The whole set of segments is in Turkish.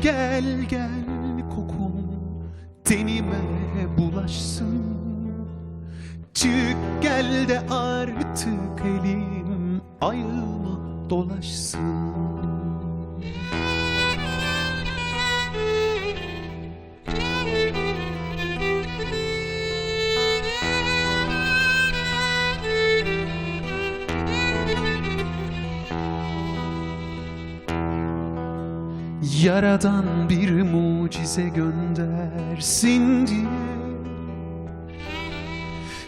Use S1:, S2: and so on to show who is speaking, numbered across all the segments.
S1: Gel gel Yaradan bir mucize göndersin diye.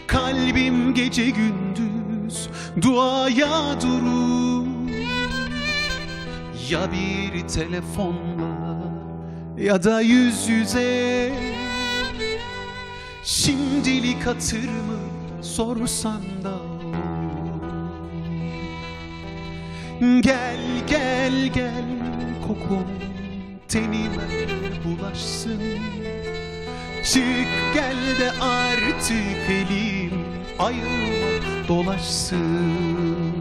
S1: Kalbim gece gündüz duaya durur. Ya bir telefonla ya da yüz yüze. Şimdilik hatırımı sorsan da Gel gel gel kokun tenime bulaşsın. Çık gel de artık elim ayağıma dolaşsın.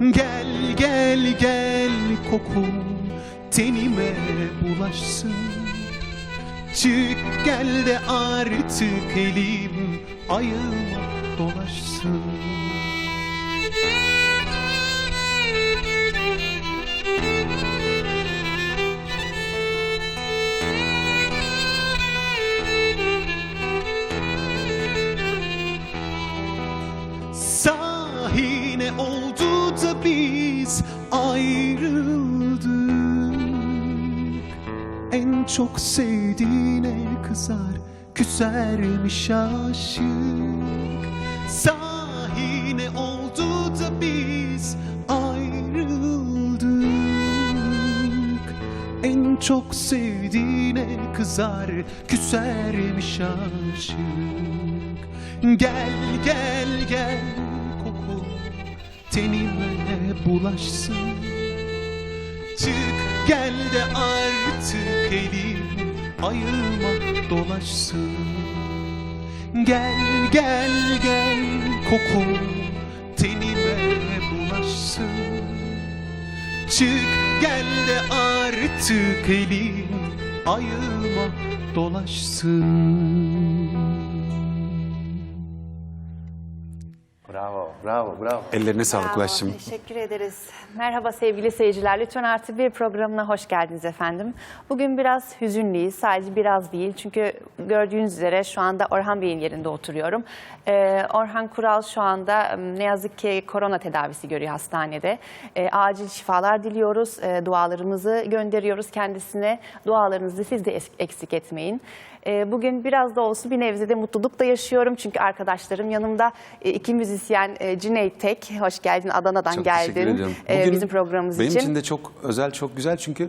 S1: Gel gel gel kokun tenime bulaşsın. Çık gel de artık elim ayağıma dolaşsın çok sevdiğine kızar küsermiş aşık. Sahi ne oldu da biz ayrıldık. En çok sevdiğine kızar küsermiş aşık. Gel gel gel koku tenime bulaşsın. Çık gel de artık elim ayağıma dolaşsın. Gel gel gel koku tenime bulaşsın. Çık gel de artık elim ayağıma dolaşsın
S2: Bravo, bravo, bravo.
S1: Ellerine sağlık Ulaş'cığım.
S3: Teşekkür ederiz. Merhaba sevgili seyirciler. Lütfen Artı Bir programına hoş geldiniz efendim. Bugün biraz hüzünlüyüz. Sadece biraz değil. Çünkü gördüğünüz üzere şu anda Orhan Bey'in yerinde oturuyorum. Ee, Orhan Kural şu anda ne yazık ki korona tedavisi görüyor hastanede. Ee, acil şifalar diliyoruz. Ee, dualarımızı gönderiyoruz kendisine. Dualarınızı siz de eksik etmeyin. Ee, Bugün biraz da olsun bir nevzede mutluluk da yaşıyorum. Çünkü arkadaşlarım yanımda e, iki müzisyen e, Cüneyt Tek. Hoş geldin Adana'dan
S4: Çok
S3: geldin.
S4: teşekkür ediyorum.
S3: e,
S4: Bugün
S3: bizim programımız
S4: benim
S3: için.
S4: için de çok özel, çok güzel çünkü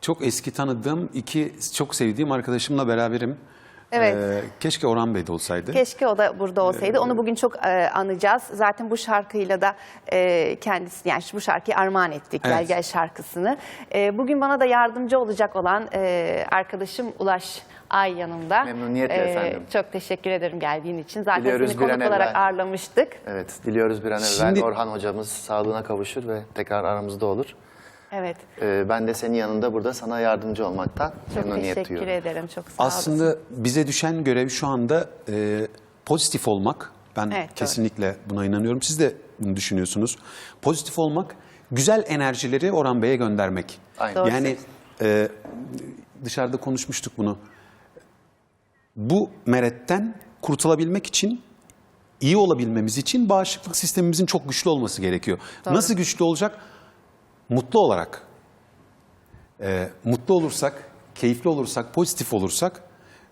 S4: çok eski tanıdığım iki çok sevdiğim arkadaşımla beraberim.
S3: Evet.
S4: Ee, keşke Orhan Bey de olsaydı.
S3: Keşke o da burada olsaydı. Onu bugün çok e, anacağız. Zaten bu şarkıyla da e, kendisi yani bu şarkıyı armağan ettik. Gel
S4: Evet.
S3: Gel şarkısını. E, bugün bana da yardımcı olacak olan e, arkadaşım Ulaş Ay yanımda.
S2: Memnuniyetle efendim.
S3: Çok teşekkür ederim geldiğin için. Zaten
S2: Diliyoruz
S3: seni
S2: bir
S3: konuk
S2: an
S3: olarak
S2: evvel.
S3: ağırlamıştık.
S2: Evet, diliyoruz bir an evvel
S4: Şimdi-
S2: Orhan hocamız sağlığına kavuşur ve tekrar aramızda olur.
S3: Evet.
S2: Ee, ben de senin yanında burada sana yardımcı olmaktan
S3: Çok
S2: memnuniyet
S3: teşekkür
S2: duyuyorum.
S3: ederim. Çok sağ olasın.
S4: Aslında bize düşen görev şu anda e, pozitif olmak. Ben
S3: Evet, doğru.
S4: kesinlikle buna inanıyorum. Siz de bunu düşünüyorsunuz. Pozitif olmak, güzel enerjileri Orhan Bey'e göndermek.
S2: Aynen.
S3: Doğru
S4: Yani e, dışarıda konuşmuştuk bunu. Bu meretten kurtulabilmek için iyi olabilmemiz için bağışıklık sistemimizin çok güçlü olması gerekiyor.
S3: Doğru.
S4: Nasıl güçlü olacak? Mutlu olarak. Ee, mutlu olursak, keyifli olursak, pozitif olursak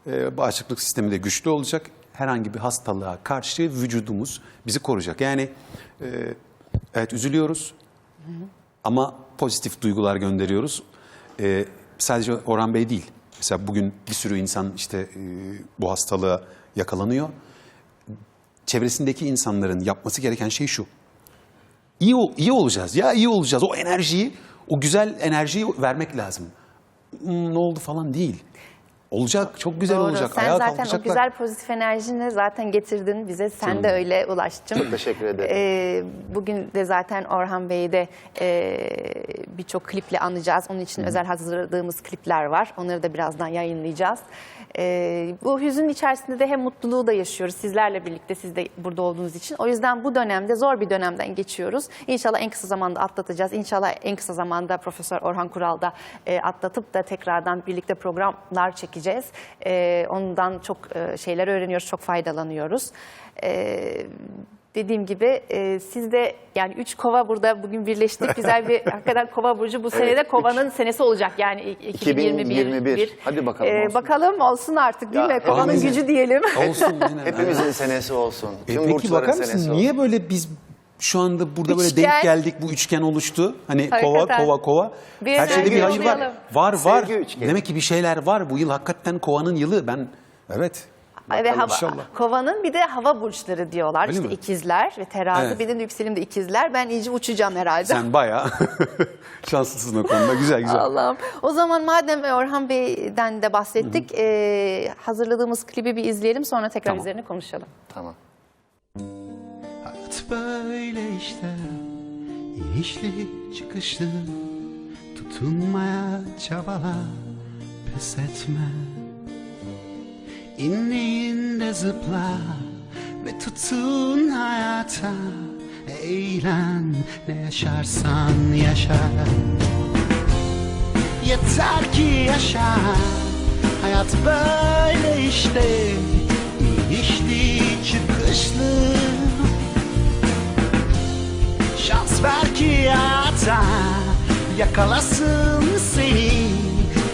S4: e, bağışıklık sistemi de güçlü olacak. Herhangi bir hastalığa karşı vücudumuz bizi koruyacak. Yani e, evet üzülüyoruz ama pozitif duygular gönderiyoruz. Ee, sadece Orhan Bey değil. Mesela bugün bir sürü insan işte e, bu hastalığa yakalanıyor. Çevresindeki insanların yapması gereken şey şu. İyi, iyi olacağız ya iyi olacağız. O enerjiyi, o güzel enerjiyi vermek lazım. Hmm, ne oldu falan değil.
S1: Olacak, çok güzel
S3: Doğru.
S1: olacak.
S3: Sen
S1: Ayağa
S3: zaten o güzel pozitif enerjini zaten getirdin bize. Sen de öyle Ulaş'cığım.
S2: Çok teşekkür ederim.
S3: Ee, bugün de zaten Orhan Bey'i de e, birçok kliple anacağız. Onun için özel hazırladığımız klipler var. Onları da birazdan yayınlayacağız. Ee, bu hüzün içerisinde de hem mutluluğu da yaşıyoruz sizlerle birlikte siz de burada olduğunuz için. O yüzden bu dönemde zor bir dönemden geçiyoruz. İnşallah en kısa zamanda atlatacağız. İnşallah en kısa zamanda Profesör Orhan Kural da e, atlatıp da tekrardan birlikte programlar çekeceğiz. E, ondan çok e, şeyler öğreniyoruz, çok faydalanıyoruz. E, dediğim gibi e, siz de yani üç kova burada bugün birleştik. Güzel bir hakikaten kova burcu. Bu senede
S2: üç.
S3: kovanın senesi olacak yani i- 2021.
S2: 2021. Hadi bakalım
S3: E,
S2: olsun.
S3: bakalım olsun artık değil
S2: Ya,
S3: mi? Kovanın gücü diyelim.
S1: Olsun.
S2: Hepimizin senesi olsun.
S1: E,
S2: Tüm
S1: peki bakar
S2: senesi
S1: mısın niye böyle biz şu anda burada böyle
S3: Üçgen.
S1: denk geldik bu üçgen oluştu. Hani kova
S3: Hakikaten.
S1: kova kova.
S3: Bir
S1: Her şeyde bir hayır var. Var var.
S2: Sevgi üçgeni.
S1: Demek ki bir şeyler var. Bu yıl hakikaten kovanın yılı. Ben evet.
S3: Ve hava,
S1: inşallah.
S3: kovanın bir de hava burçları diyorlar.
S1: Öyle
S3: işte
S1: mi?
S3: ikizler ve terazi.
S1: Evet.
S3: Benim de yükselim de ikizler. Ben iyice uçacağım herhalde.
S1: Sen bayağı şanslısın o konuda. Güzel güzel.
S3: Allah'ım. O zaman madem Orhan Bey'den de bahsettik, e, hazırladığımız klibi bir izleyelim sonra tekrar
S1: Tamam.
S3: üzerine konuşalım.
S2: Tamam.
S5: Hayat böyle işte. İnişli çıkışlı Tutunmaya çabala pes etme. İndiğinde zıpla ve tutun hayata. Eğlen ne yaşarsan yaşa. Yeter ki yaşa. Hayat böyle işte. İnişli çıkışlı Şans ver ki hayata Yakalasın seni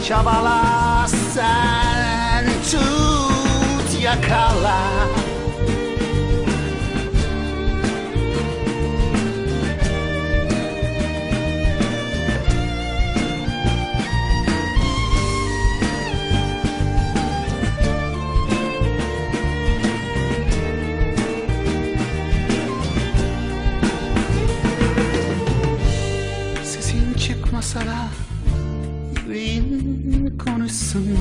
S5: Çabala sen. Tut yakala konuşsun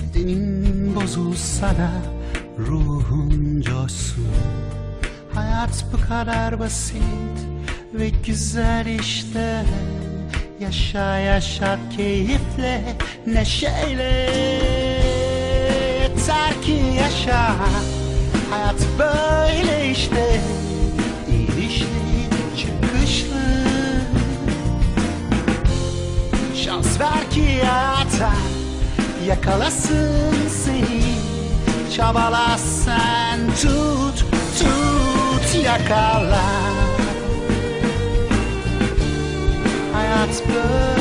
S5: Bedenin bozulsa da ruhun coşsun Hayat bu kadar basit ve güzel işte. Yaşa yaşa keyifle, neşeyle. Yeter ki yaşa. Hayat böyle işte. İnişli çıkışlı. Şans ver ki hayata Yakalasın seni. Çabala sen tut tut yakala. Hayat böyle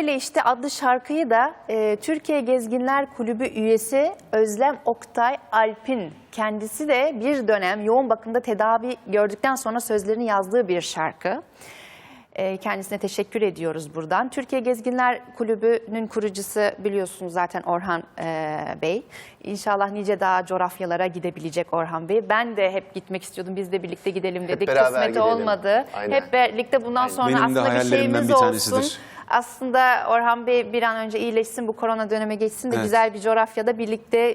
S5: Böyle işte
S3: adlı şarkıyı da e, Türkiye Gezginler Kulübü üyesi Özlem Oktay Alp'in kendisi de bir dönem yoğun bakımda tedavi gördükten sonra sözlerini yazdığı bir şarkı. E, kendisine teşekkür ediyoruz buradan. Türkiye Gezginler Kulübü'nün kurucusu biliyorsunuz zaten Orhan e, Bey. İnşallah nice daha coğrafyalara gidebilecek Orhan Bey. Ben de hep gitmek istiyordum. Biz de birlikte gidelim dedik. Kısmet
S2: gidelim.
S3: olmadı.
S2: Aynen.
S3: Hep birlikte bundan sonra
S1: Benim
S3: aslında bir şeyimiz
S1: bir
S3: olsun.
S1: tanesidir.
S3: Aslında Orhan Bey bir an önce iyileşsin, bu korona döneme geçsin de
S1: Evet.
S3: güzel bir coğrafyada birlikte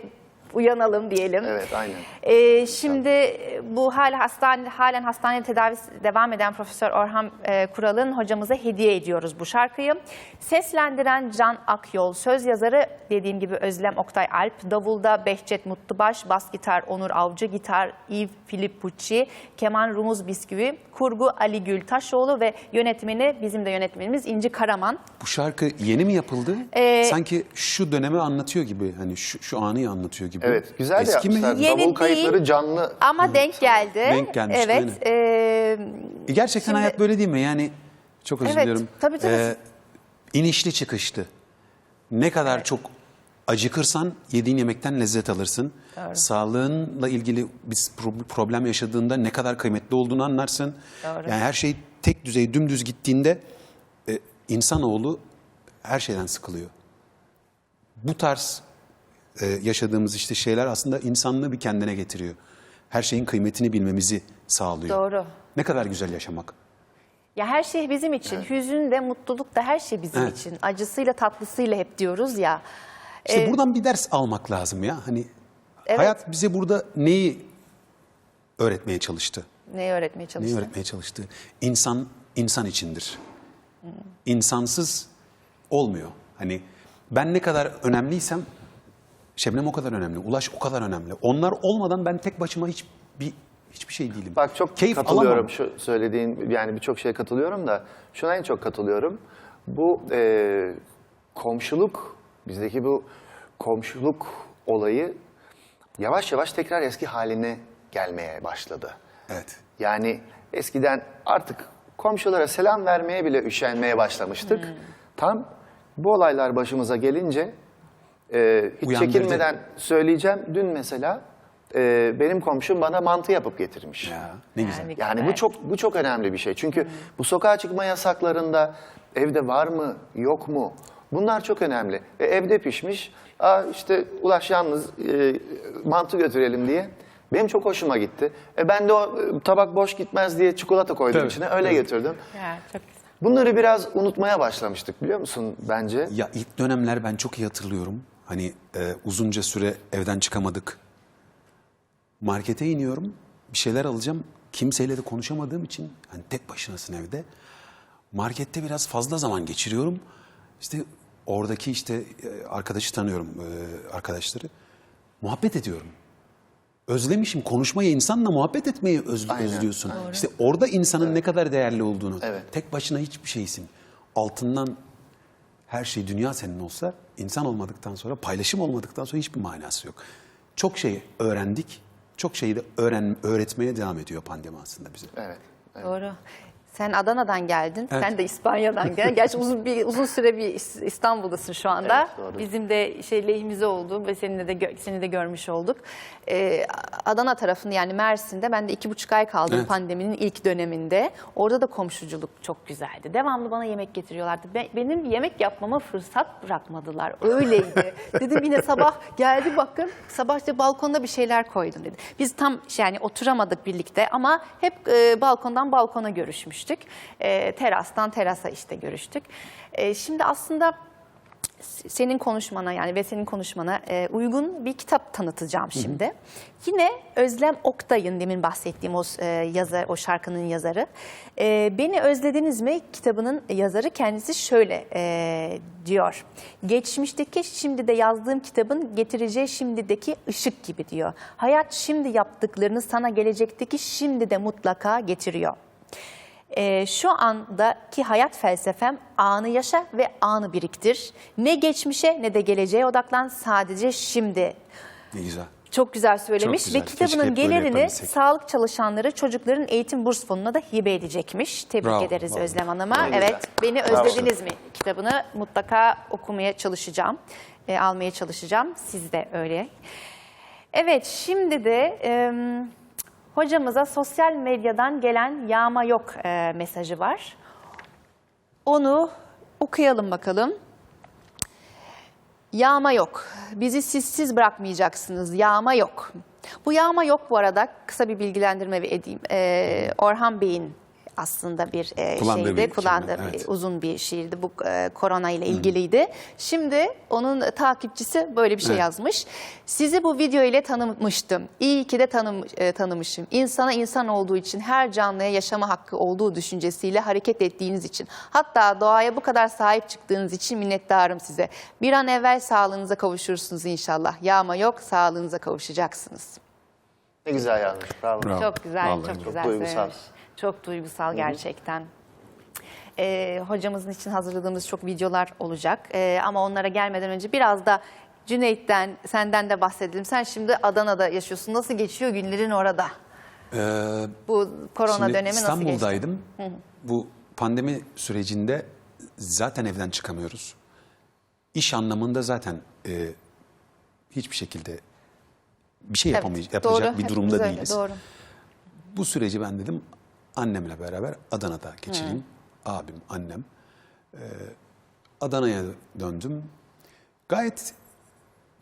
S3: uyanalım diyelim.
S2: Evet, aynen.
S3: Ee, şimdi bu hala hastane, halen hastanede tedavisi devam eden Profesör Orhan e, Kural'ın hocamıza hediye ediyoruz bu şarkıyı. Seslendiren Can Akyol, söz yazarı dediğim gibi Özlem Oktay Alp, davulda Behçet Mutlubaş, bas gitar Onur Avcı, gitar Yves Filippucci, keman Rumuz Bisküvi, kurgu Ali Gül Taşoğlu ve yönetmeni bizim de yönetmenimiz İnci Karaman.
S1: Bu şarkı yeni mi yapıldı?
S3: Ee,
S1: Sanki şu dönemi anlatıyor gibi. Hani şu, şu anı anlatıyor gibi.
S2: Evet, güzel de
S1: Eski mi?
S2: yapmışlar.
S3: Yeni
S2: Davul kayıtları
S3: değil.
S2: canlı.
S3: Ama denk geldi.
S1: Denk gelmiş,
S3: Evet.
S1: E, Gerçekten
S3: Şimdi-
S1: hayat böyle değil mi? Yani çok özür
S3: Evet,
S1: diliyorum.
S3: tabii, tabii.
S1: inişli çıkışlı. Ne kadar çok acıkırsan yediğin yemekten lezzet alırsın. Sağlığınla ilgili bir pro- problem yaşadığında ne kadar kıymetli olduğunu anlarsın.
S3: Doğru.
S1: Yani her şey tek düzey dümdüz gittiğinde e, insanoğlu her şeyden sıkılıyor. Bu tarz e, yaşadığımız işte şeyler aslında insanlığı bir kendine getiriyor. Her şeyin kıymetini bilmemizi sağlıyor.
S3: Doğru.
S1: Ne kadar güzel yaşamak.
S3: Ya her şey bizim için. Hüzün de mutluluk da her şey bizim
S1: Evet.
S3: için. Acısıyla tatlısıyla hep diyoruz ya.
S1: İşte
S3: Ee,
S1: buradan bir ders almak lazım ya. Hani
S3: Evet.
S1: hayat bize burada neyi öğretmeye çalıştı?
S3: Neyi öğretmeye
S1: Neyi
S3: çalıştın?
S1: öğretmeye çalıştı? İnsan insan içindir. İnsansız olmuyor. Hani ben ne kadar önemliysem Şebnem o kadar önemli, Ulaş o kadar önemli. Onlar olmadan ben tek başıma hiç bir hiçbir şey değilim.
S2: Bak çok
S1: Keyif
S2: katılıyorum
S1: alamam.
S2: şu söylediğin yani birçok şeye katılıyorum da şuna en çok katılıyorum. Bu e, komşuluk bizdeki bu komşuluk olayı yavaş yavaş tekrar eski haline gelmeye başladı.
S1: Evet.
S2: Yani eskiden artık komşulara selam vermeye bile üşenmeye başlamıştık.
S3: Hmm.
S2: Tam bu olaylar başımıza gelince e, hiç
S1: Uyandırdı.
S2: çekinmeden söyleyeceğim. Dün mesela e, benim komşum bana mantı yapıp getirmiş.
S1: Ya, ne güzel.
S3: Yani-
S2: bu çok bu çok önemli bir şey. Çünkü bu sokağa çıkma yasaklarında evde var mı, yok mu? Bunlar çok önemli. E, evde pişmiş. Aa işte Ulaş yalnız e, mantı götürelim diye. Benim çok hoşuma gitti. E, ben de o e, tabak boş gitmez diye çikolata koydum
S1: Tabii,
S2: içine. Öyle götürdüm.
S3: Ya, çok güzel.
S2: Bunları biraz unutmaya başlamıştık biliyor musun bence?
S1: Ya ilk dönemler ben çok iyi hatırlıyorum. Hani e, uzunca süre evden çıkamadık. Markete iniyorum, bir şeyler alacağım. Kimseyle de konuşamadığım için hani tek başınasın evde. Markette biraz fazla zaman geçiriyorum. İşte oradaki işte e, arkadaşı tanıyorum, e, arkadaşları. Muhabbet ediyorum. Özlemişim konuşmayı, insanla muhabbet etmeyi öz-
S2: Aynen,
S1: özlüyorsun. İşte orada insanın ne kadar değerli olduğunu.
S2: Evet.
S1: Tek başına hiçbir şeysin. Altından her şey dünya senin olsa insan olmadıktan sonra paylaşım olmadıktan sonra hiçbir manası yok. Çok şey öğrendik. Çok şeyi de öğren öğretmeye devam ediyor pandemi aslında bize.
S2: Evet.
S3: Doğru. Sen Adana'dan geldin.
S1: Evet.
S3: Sen de İspanya'dan geldin. Gerçi uzun bir uzun süre bir İs- İstanbul'dasın şu anda.
S2: Evet, doğru.
S3: Bizim de şey lehimize oldu ve seninle de seni de görmüş olduk. Ee, Adana tarafında yani Mersin'de ben de iki buçuk ay kaldım
S1: Evet.
S3: pandeminin ilk döneminde. Orada da komşuculuk çok güzeldi. Devamlı bana yemek getiriyorlardı. Be- benim yemek yapmama fırsat bırakmadılar. Öyleydi. Dedim yine sabah geldi bakın sabah işte balkonda bir şeyler koydum dedi. Biz tam şey yani oturamadık birlikte ama hep e, balkondan balkona görüşmüştük. E, terastan terasa işte görüştük. E, şimdi aslında senin konuşmana yani ve senin konuşmana e, uygun bir kitap tanıtacağım şimdi. Yine Özlem Oktay'ın demin bahsettiğim o e, yazar, o şarkının yazarı. E, Beni özlediniz mi kitabının yazarı kendisi şöyle e, diyor. Geçmişteki şimdi de yazdığım kitabın getireceği şimdideki ışık gibi diyor. Hayat şimdi yaptıklarını sana gelecekteki şimdi de mutlaka getiriyor. Ee, şu andaki hayat felsefem anı yaşa ve anı biriktir. Ne geçmişe ne de geleceğe odaklan sadece şimdi.
S1: Ne güzel.
S3: Çok güzel söylemiş
S1: Çok güzel.
S3: ve kitabının gelirini sağlık çalışanları çocukların eğitim burs fonuna da hibe edecekmiş. Tebrik
S1: Bravo,
S3: ederiz
S1: bravo.
S3: Özlem Hanım'a.
S2: Güzel.
S3: Evet, beni
S2: Bravo.
S3: özlediniz mi kitabını mutlaka okumaya çalışacağım. e, almaya çalışacağım. Siz de öyle. Evet, şimdi de e, hocamıza sosyal medyadan gelen yağma yok e, mesajı var. Onu okuyalım bakalım. Yağma yok. Bizi sizsiz bırakmayacaksınız. Yağma yok. Bu yağma yok bu arada. Kısa bir bilgilendirme edeyim. Ee, Orhan Bey'in aslında bir e,
S1: Kullandığı
S3: şeydi.
S1: bir- evet.
S3: uzun bir şiirdi. Bu e, korona ile ilgiliydi. Şimdi onun takipçisi böyle bir şey
S1: Evet.
S3: yazmış. Sizi bu video ile tanımıştım. İyi ki de tanım, e, tanımışım. İnsana insan olduğu için her canlıya yaşama hakkı olduğu düşüncesiyle hareket ettiğiniz için. Hatta doğaya bu kadar sahip çıktığınız için minnettarım size. Bir an evvel sağlığınıza kavuşursunuz inşallah. Yağma yok, sağlığınıza kavuşacaksınız.
S2: Ne güzel yazmış. Bravo.
S1: Bravo.
S3: Çok güzel,
S1: Vallahi
S3: çok
S1: çok
S3: güzel
S2: duygusal.
S3: söylemiş. Çok duygusal gerçekten. Ee, hocamızın için hazırladığımız çok videolar olacak. Ee, ama onlara gelmeden önce biraz da Cüneyt'ten, senden de bahsedelim. Sen şimdi Adana'da yaşıyorsun. Nasıl geçiyor günlerin orada?
S1: Ee,
S3: Bu korona dönemi nasıl geçti?
S1: İstanbul'daydım. Bu pandemi sürecinde zaten evden çıkamıyoruz. İş anlamında zaten e, hiçbir şekilde bir şey yapamayacak, yapacak
S3: doğru.
S1: bir durumda
S3: öyle,
S1: değiliz.
S3: Doğru.
S1: Bu süreci ben dedim annemle beraber Adana'da geçireyim. Abim, annem. Ee, Adana'ya döndüm. Gayet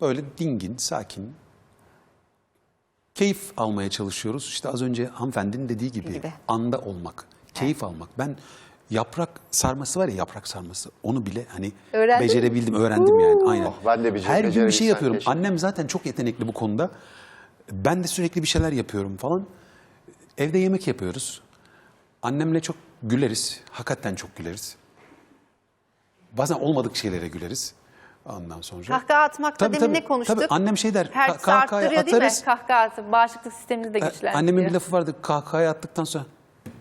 S1: böyle dingin, sakin. Keyif almaya çalışıyoruz. İşte az önce hanımefendinin dediği gibi,
S3: Gibi.
S1: anda olmak, keyif almak. Ben yaprak sarması var ya yaprak sarması. Onu bile hani
S3: Öğrendin mi?
S1: becerebildim, öğrendim yani. Aynen.
S2: Oh, ben de
S1: Her gün bir şey yapıyorum.
S2: keşke.
S1: Annem zaten çok yetenekli bu konuda. Ben de sürekli bir şeyler yapıyorum falan. Evde yemek yapıyoruz. Annemle çok güleriz. Hakikaten çok güleriz. Bazen olmadık şeylere güleriz. Ondan sonra.
S3: Kahkaha atmakta
S1: Tabii,
S3: demin
S1: tabii,
S3: ne konuştuk?
S1: tabii. Annem şey der,
S3: Her
S1: ka- kahkahayı
S3: değil mi?
S1: atarız.
S3: Kahkaha atı, bağışıklık sisteminizi de
S1: E,
S3: güçlendiriyor.
S1: Annemin bir lafı vardı. Kahkahayı attıktan sonra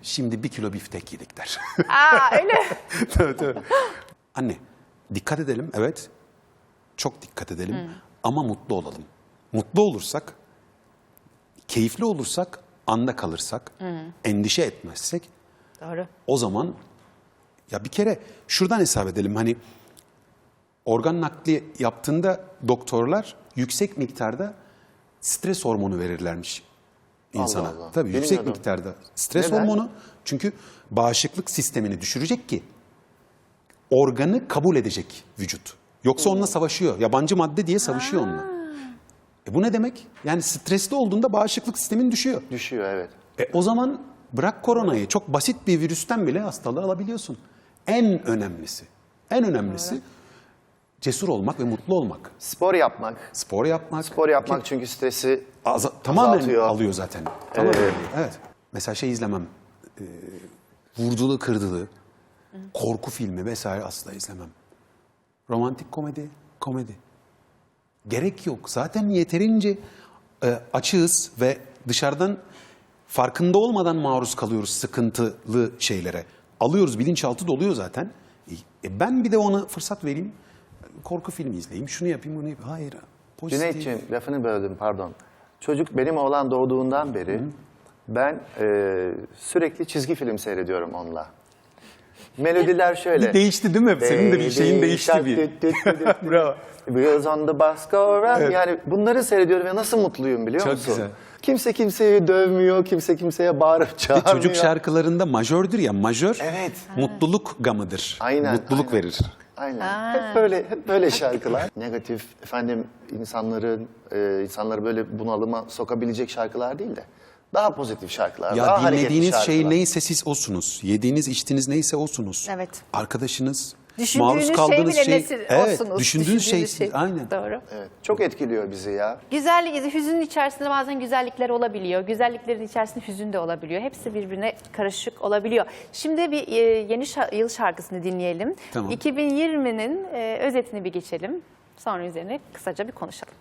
S1: şimdi bir kilo biftek yedik der.
S3: Aa öyle.
S1: tabii, tabii. Anne dikkat edelim evet. Çok dikkat edelim ama mutlu olalım. Mutlu olursak, keyifli olursak, anda kalırsak, endişe etmezsek
S3: Doğru.
S1: o zaman ya bir kere şuradan hesap edelim hani organ nakli yaptığında doktorlar yüksek miktarda stres hormonu verirlermiş insana.
S2: Allah.
S1: Tabii yüksek miktarda stres
S2: Neden?
S1: hormonu çünkü bağışıklık sistemini düşürecek ki organı kabul edecek vücut. Yoksa onunla savaşıyor. Yabancı madde diye savaşıyor onunla. E bu ne demek? Yani stresli olduğunda bağışıklık sistemin düşüyor.
S2: Düşüyor evet.
S1: E o zaman bırak koronayı çok basit bir virüsten bile hastalığı alabiliyorsun. En önemlisi, en önemlisi cesur olmak ve mutlu olmak.
S2: Spor yapmak.
S1: Spor yapmak.
S2: Spor yapmak çünkü stresi
S1: Aza- tamamen
S2: azaltıyor.
S1: alıyor zaten. Tamamen alıyor. Evet. Mesela şey izlemem. E, vurdulu kırdılı, korku filmi vesaire asla izlemem. Romantik komedi, komedi. Gerek yok. Zaten yeterince e, açığız ve dışarıdan farkında olmadan maruz kalıyoruz sıkıntılı şeylere. Alıyoruz, bilinçaltı doluyor zaten. E, ben bir de ona fırsat vereyim. Korku filmi izleyeyim, şunu yapayım, bunu yapayım. Hayır. Pozitif.
S2: Cüneyt'ciğim lafını böldüm pardon. Çocuk benim oğlan doğduğundan beri ben e, sürekli çizgi film seyrediyorum onunla. Melodiler şöyle.
S1: Bir değişti değil mi? Senin de bir şeyin değişti bir. Bravo.
S2: Wheels on the bus go round. Yani bunları seyrediyorum ve nasıl mutluyum biliyor
S1: Çok
S2: musun?
S1: güzel.
S2: Kimse kimseyi dövmüyor, kimse kimseye bağırıp
S1: Bir
S2: çağırmıyor.
S1: çocuk şarkılarında majördür ya, majör
S2: Evet.
S1: mutluluk gamıdır.
S2: Aynen,
S1: Mutluluk
S2: aynen.
S1: verir.
S2: Aynen. Hep böyle hep böyle şarkılar. Negatif efendim insanların e, insanları böyle bunalıma sokabilecek şarkılar değil de daha pozitif şarkılar.
S1: Ya
S2: daha hareketli
S1: dinlediğiniz şey
S2: şarkılar.
S1: neyse siz osunuz. Yediğiniz içtiğiniz neyse osunuz.
S3: Evet.
S1: Arkadaşınız,
S3: Düşündüğünüz
S1: maruz
S3: şey
S1: kaldığınız
S3: bile
S1: şey.
S3: nesil
S1: evet,
S3: olsunuz.
S1: düşündüğünüz şey,
S3: Düşündüğünüz
S1: aynen.
S3: Doğru.
S2: Evet, çok etkiliyor bizi ya.
S3: Güzellik, hüzünün içerisinde bazen güzellikler olabiliyor. Güzelliklerin içerisinde hüzün de olabiliyor. Hepsi birbirine karışık olabiliyor. Şimdi bir e, yeni şa- yıl şarkısını dinleyelim.
S1: Tamam.
S3: 2020'nin e, özetini bir geçelim. Sonra üzerine kısaca bir konuşalım.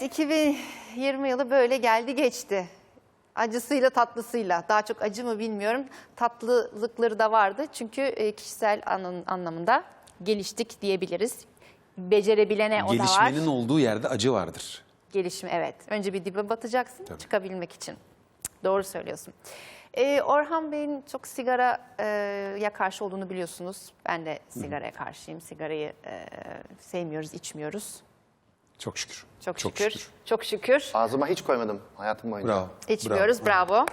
S3: Evet 2020 yılı böyle geldi geçti. Acısıyla tatlısıyla. Daha çok acı mı bilmiyorum. Tatlılıkları da vardı. Çünkü e, kişisel anlamında geliştik diyebiliriz. Becerebilene o da var.
S1: Gelişmenin olduğu yerde acı vardır.
S3: Gelişme evet. Önce bir dibe batacaksın çıkabilmek için. Doğru söylüyorsun. Ee, Orhan Bey'in çok sigaraya karşı olduğunu biliyorsunuz. Ben de sigaraya karşıyım. Sigarayı e, sevmiyoruz, içmiyoruz.
S1: Çok şükür.
S3: Çok, şükür. Çok şükür.
S2: Ağzıma hiç koymadım hayatım boyunca.
S1: Bravo.
S3: İçmiyoruz. Bravo.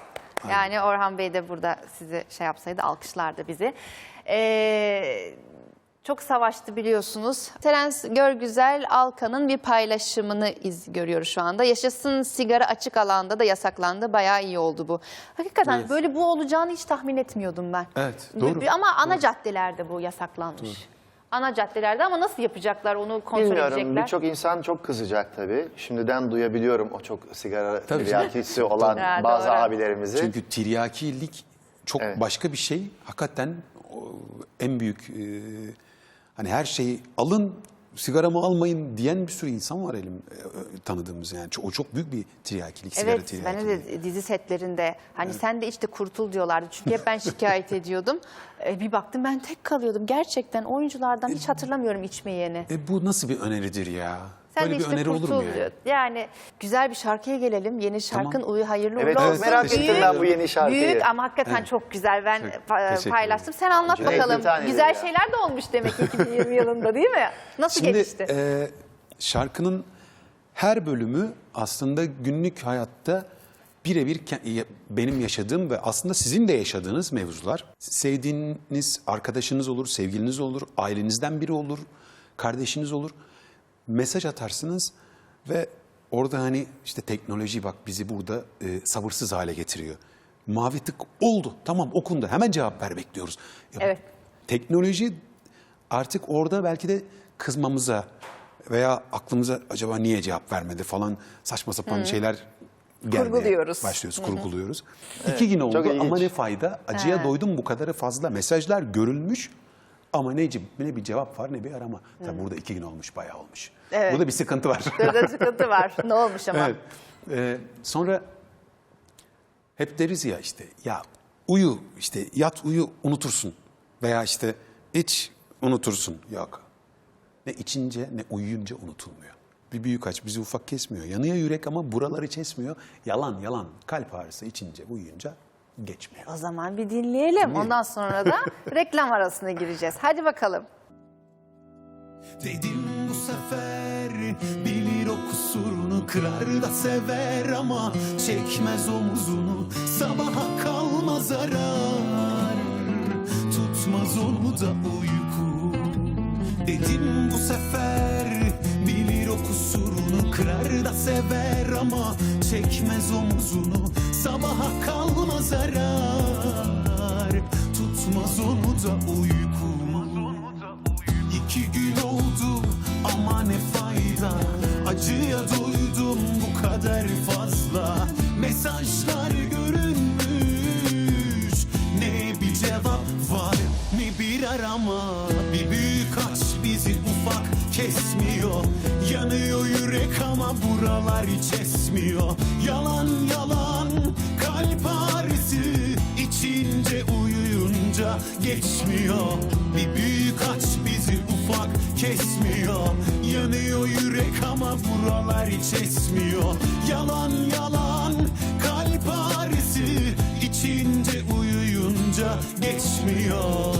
S3: Yani Orhan Bey de burada sizi şey yapsaydı alkışlardı bizi. Ee, çok savaştı biliyorsunuz. Terence Görgüzel Alkan'ın bir paylaşımını iz görüyoruz şu anda. Yaşasın sigara açık alanda da yasaklandı. Bayağı iyi oldu bu. Hakikaten
S1: Evet.
S3: böyle bu olacağını hiç tahmin etmiyordum ben.
S1: Evet, doğru.
S3: Ama ana caddelerde bu yasaklanmış. Ana caddelerde ama nasıl yapacaklar onu kontrol
S2: Bilmiyorum.
S3: edecekler?
S2: Birçok insan çok kızacak tabii. Şimdiden duyabiliyorum o çok sigara
S1: Tabii.
S2: tiryakisi olan
S3: Ha,
S2: bazı
S3: doğru.
S2: abilerimizi.
S1: Çünkü tiryakilik çok
S2: Evet.
S1: başka bir şey. Hakikaten o, en büyük e, hani her şeyi alın sigaramı almayın diyen bir sürü insan var elim e, e, tanıdığımız yani. O çok büyük bir tiryakilik, sigara
S3: Evet, ben
S1: tiryakiliği.
S3: de dizi setlerinde hani sen de işte kurtul diyorlardı. Çünkü hep ben şikayet ediyordum. E, bir baktım ben tek kalıyordum. Gerçekten oyunculardan hiç hatırlamıyorum içmeyeni.
S1: E bu nasıl bir öneridir ya?
S3: Sen
S1: Böyle
S3: de
S1: bir
S3: işte
S1: öneri olur mu yani?
S3: diyor. Yani güzel bir şarkıya gelelim. Yeni şarkın
S1: Tamam.
S3: uyu hayırlı
S2: Evet,
S3: uğurlu
S2: çok
S3: olsun.
S2: merak
S1: ettim
S3: Büyük-
S2: ben bu yeni şarkıyı.
S3: Büyük ama hakikaten çok güzel. Ben
S1: Çok
S3: pa-
S1: teşekkür
S3: paylaştım. Sen anlat
S2: Cüneyt
S3: bakalım. Güzel
S2: ya.
S3: şeyler de olmuş demek ki 2020 yılında değil mi? Nasıl
S1: Şimdi
S3: gelişti?
S1: e, şarkının her bölümü aslında günlük hayatta birebir ke- benim yaşadığım ve aslında sizin de yaşadığınız mevzular. Sevdiğiniz arkadaşınız olur, sevgiliniz olur, ailenizden biri olur, kardeşiniz olur. Mesaj atarsınız ve orada hani işte teknoloji bak bizi burada e, sabırsız hale getiriyor. Mavi tık oldu tamam okundu hemen cevap ver bekliyoruz. Ya
S3: Evet.
S1: Teknoloji artık orada belki de kızmamıza veya aklımıza acaba niye cevap vermedi falan saçma sapan şeyler gelmeye
S3: Kurguluyoruz.
S1: Başlıyoruz, kurguluyoruz. İki gün oldu ama ne fayda? Acıya doydum bu kadarı fazla. Mesajlar görülmüş ama ne, ne bir cevap var ne bir arama. Tabii burada iki gün olmuş, bayağı olmuş.
S3: Evet.
S1: Burada bir sıkıntı var.
S3: Burada sıkıntı var. Ne olmuş ama?
S1: Evet. Ee, sonra hep deriz ya işte ya uyu işte yat uyu unutursun veya işte iç unutursun. Yok. Ne içince ne uyuyunca unutulmuyor. Bir büyük aç bizi ufak kesmiyor. Yanıyor yürek ama buraları hiç esmiyor. Yalan yalan. Kalp ağrısı içince uyuyunca geçmiyor.
S3: O zaman bir dinleyelim. Ondan sonra da reklam arasına gireceğiz. Hadi bakalım.
S6: Dedim bu sefer bilir o kusurunu kırar da sever ama çekmez omuzunu sabaha kalmaz arar tutmaz onu da uyku Dedim bu sefer bilir o kusurunu kırar da sever ama çekmez omuzunu. Sabaha kalmaz arar. Tutmaz onu da uyku. İki gün oldu ama ne fayda. Acıya doydum bu kadar fazla. Mesajlar görünmüş. Ne bir cevap var ne bir arama. Bir büyük aç bizi ufak kesmiyor Yanıyor yürek ama buralar hiç esmiyor. Yalan yalan kalp ağrısı içince uyuyunca geçmiyor. Bir büyük aç bizi ufak kesmiyor. Yanıyor yürek ama buralar hiç esmiyor. Yalan yalan kalp ağrısı içince uyuyunca geçmiyor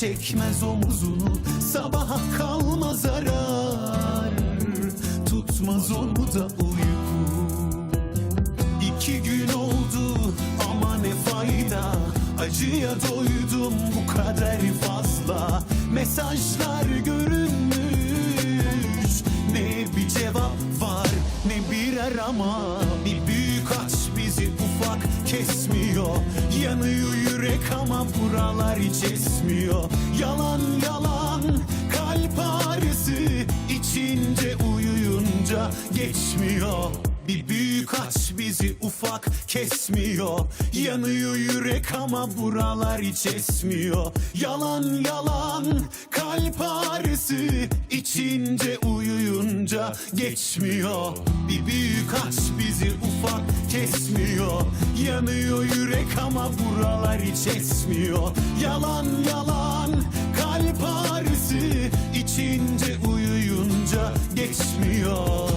S1: çekmez omuzunu Sabaha kalmaz arar. Tutmaz onu da uyku. İki gün oldu ama ne fayda? Acıya doydum bu kadar fazla. Mesajlar görünmüş. Ne bir cevap var ne bir arama. Bir büyük aç bizi ufak kesmiyor Yanıyor yürek ama buralar hiç esmiyor. Yalan yalan kalp ağrısı içince uyuyunca geçmiyor bir büyük aç bizi ufak kesmiyor. Yanıyor yürek ama buralar hiç esmiyor. Yalan yalan kalp ağrısı içince uyuyunca geçmiyor. Bir büyük aç bizi ufak kesmiyor. Yanıyor yürek ama buralar hiç esmiyor. Yalan yalan kalp ağrısı içince uyuyunca geçmiyor